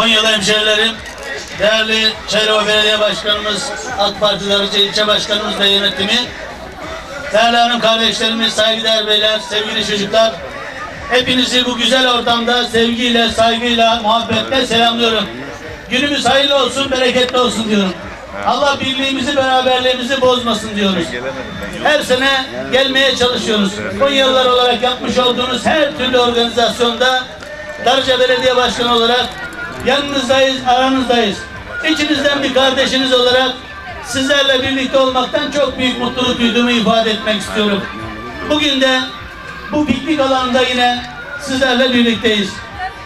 Konyalı hemşehrilerim, değerli Çayırova Belediye Başkanımız, AK Parti Darıca İlçe Başkanımız ve yönetimi, değerli hanım kardeşlerimiz, saygıdeğer beyler, sevgili çocuklar, hepinizi bu güzel ortamda sevgiyle, saygıyla, muhabbetle selamlıyorum. Günümüz hayırlı olsun, bereketli olsun diyorum. Allah birliğimizi, beraberliğimizi bozmasın diyoruz. Her sene gelmeye çalışıyoruz. Konyalılar olarak yapmış olduğunuz her türlü organizasyonda Darıca Belediye Başkanı olarak yanınızdayız, aranızdayız. İçinizden bir kardeşiniz olarak sizlerle birlikte olmaktan çok büyük mutluluk duyduğumu ifade etmek istiyorum. Bugün de bu piknik alanında yine sizlerle birlikteyiz.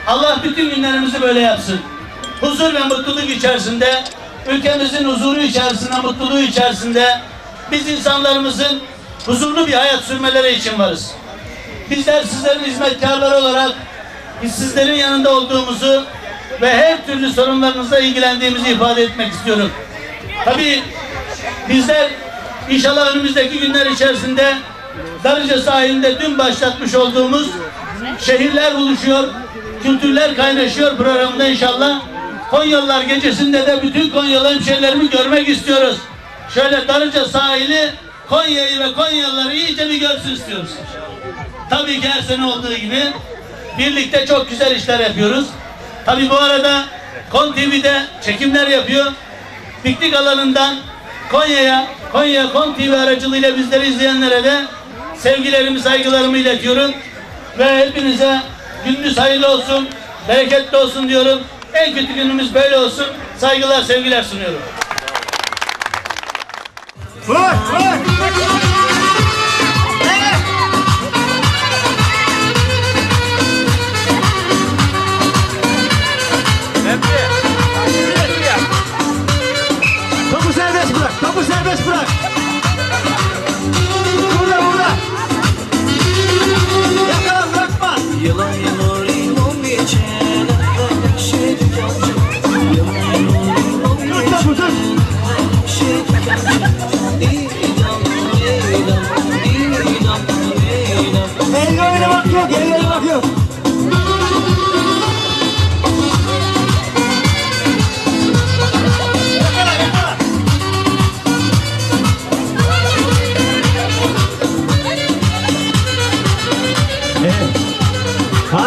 Allah bütün günlerimizi böyle yapsın. Huzur ve mutluluk içerisinde, ülkemizin huzuru içerisinde, mutluluğu içerisinde biz insanlarımızın huzurlu bir hayat sürmeleri için varız. Bizler sizlerin hizmetkarları olarak sizlerin yanında olduğumuzu ve her türlü sorunlarınızla ilgilendiğimizi ifade etmek istiyorum. Tabii bizler inşallah önümüzdeki günler içerisinde Darıca sahilinde dün başlatmış olduğumuz şehirler buluşuyor, kültürler kaynaşıyor programında inşallah. Konyalılar gecesinde de bütün Konyalı hemşehrilerimi görmek istiyoruz. Şöyle Darıca sahili Konya'yı ve Konyalıları iyice bir görsün istiyoruz. Tabii ki her sene olduğu gibi birlikte çok güzel işler yapıyoruz. Tabii bu arada Kon TV'de çekimler yapıyor. Piknik alanından Konya'ya, Konya Kon TV aracılığıyla bizleri izleyenlere de sevgilerimi, saygılarımı iletiyorum. Ve hepinize gününüz hayırlı olsun, bereketli olsun diyorum. En kötü günümüz böyle olsun. Saygılar, sevgiler sunuyorum. Vur vur. Serbest bırak. Burada burada. Yakala bırakma. Yılan yılan limon geçen şey tükenci Yılan yılan limon Tut topu tut. şey tükenci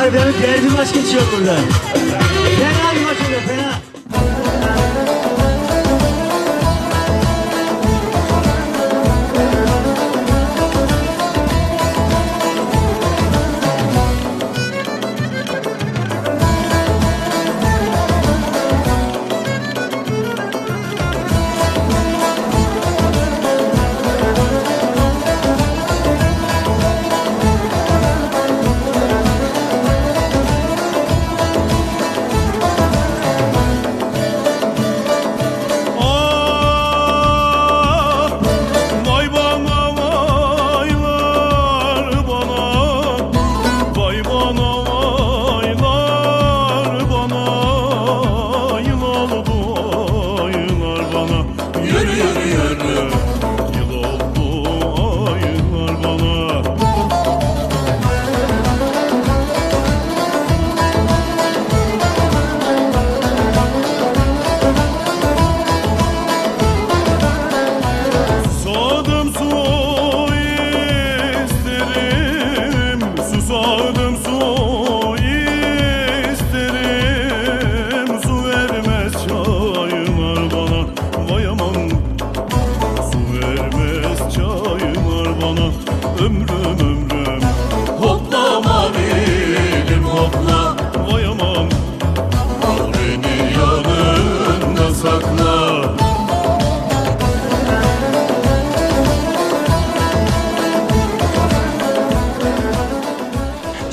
Harbiden derbi maç geçiyor burada.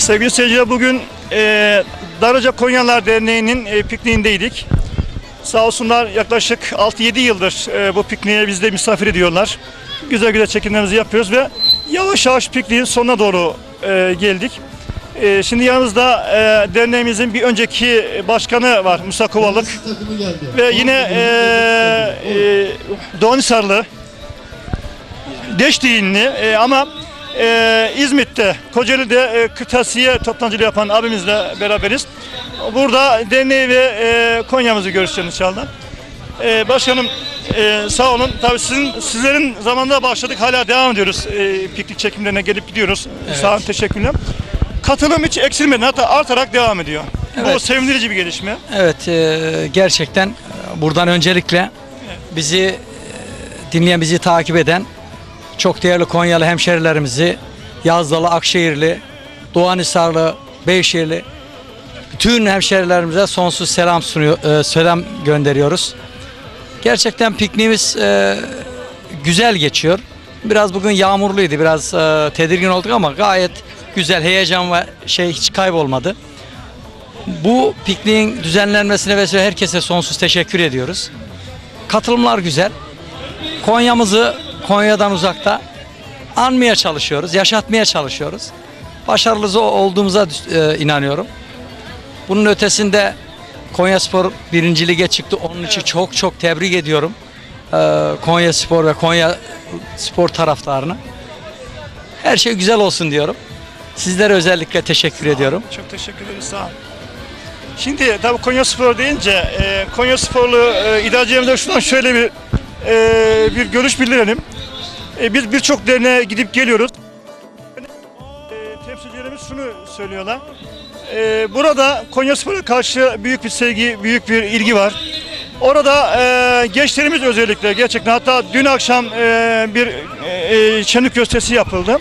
Sevgili seyirciler bugün e, Darıca Konyalar Derneği'nin e, pikniğindeydik. Sağ olsunlar yaklaşık 6-7 yıldır e, bu pikniğe bizde misafir ediyorlar. Güzel güzel çekimlerimizi yapıyoruz ve yavaş yavaş pikniğin sonuna doğru e, geldik. E, şimdi yanımızda e, derneğimizin bir önceki başkanı var Musa Kovalık ve yine e, e, Doğan Hisarlı Deş değinli e, ama e, İzmit'te, Kocaeli'de e, kırtasiye toptancılığı yapan abimizle beraberiz. Burada derneği ve e, Konya'mızı görüşeceğiz inşallah. E, başkanım e, sağ olun. Tabii sizin sizlerin zamanında başladık. Hala devam ediyoruz. E, piknik çekimlerine gelip gidiyoruz. Sağ olun, teşekkürler. Katılım hiç eksilmedi. Hatta artarak devam ediyor. Bu Evet. sevindirici bir gelişme. Evet e, gerçekten buradan öncelikle bizi e, dinleyen bizi takip eden çok değerli Konyalı hemşerilerimizi Yazdalı, Akşehirli, Doğanhisarlı, Beyşehirli bütün hemşerilerimize sonsuz selam sunuyor, e, selam gönderiyoruz. Gerçekten pikniğimiz e, güzel geçiyor. Biraz bugün yağmurluydu, biraz e, tedirgin olduk ama gayet güzel, heyecan ve şey hiç kaybolmadı. Bu pikniğin düzenlenmesine ve herkese sonsuz teşekkür ediyoruz. Katılımlar güzel. Konya'mızı Konya'dan uzakta anmaya çalışıyoruz, yaşatmaya çalışıyoruz. Başarılı olduğumuza e, inanıyorum. Bunun ötesinde Konya Spor birinci lige çıktı. Onun için çok çok tebrik ediyorum. E, Konya Spor ve Konya Spor taraftarını. Her şey güzel olsun diyorum. Sizlere özellikle teşekkür ediyorum. Çok teşekkür ederiz. Sağ olun. Şimdi tabii Konya Spor deyince e, Konya Sporlu e, idarecimize şuradan şöyle bir e, bir görüş bildirelim. E, biz birçok derneğe gidip geliyoruz. E, temsilcilerimiz şunu söylüyorlar. E, burada Konya Spor'a karşı büyük bir sevgi, büyük bir ilgi var. Orada e, gençlerimiz özellikle gerçekten hatta dün akşam e, bir e, şenlik gösterisi yapıldı.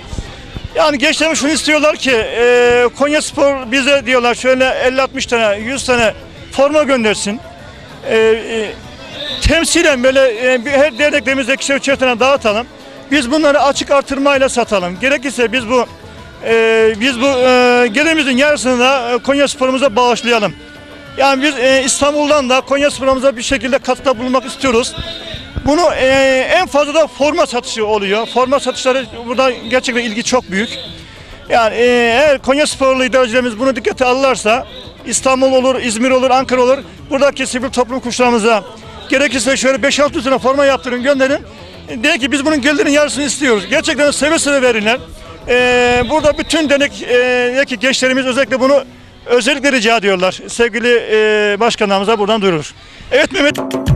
Yani gençlerimiz şunu istiyorlar ki e, Konya Spor bize diyorlar şöyle 50-60 tane 100 tane forma göndersin. E, e, temsilen böyle e, bir- her derneklerimizde ikişer üçer tane dağıtalım. Biz bunları açık artırmayla satalım. Gerekirse biz bu e, biz bu e, gelirimizin yarısını da e, Konya Spor'umuza bağışlayalım. Yani biz e, İstanbul'dan da Konya Spor'umuza bir şekilde katkıda bulunmak istiyoruz. Bunu e, en fazla da forma satışı oluyor. Forma satışları burada gerçekten ilgi çok büyük. Yani e, eğer Konya Sporlu idarecilerimiz bunu dikkate alırlarsa İstanbul olur, İzmir olur, Ankara olur. Buradaki sivil toplum kuşlarımıza gerekirse şöyle 5-6 tane forma yaptırın gönderin. De ki biz bunun gelirinin yarısını istiyoruz. Gerçekten seve seve verirler. E, burada bütün denekteki gençlerimiz özellikle bunu özellikle rica ediyorlar. Sevgili e, başkanlarımıza buradan duyurulur. Evet Mehmet.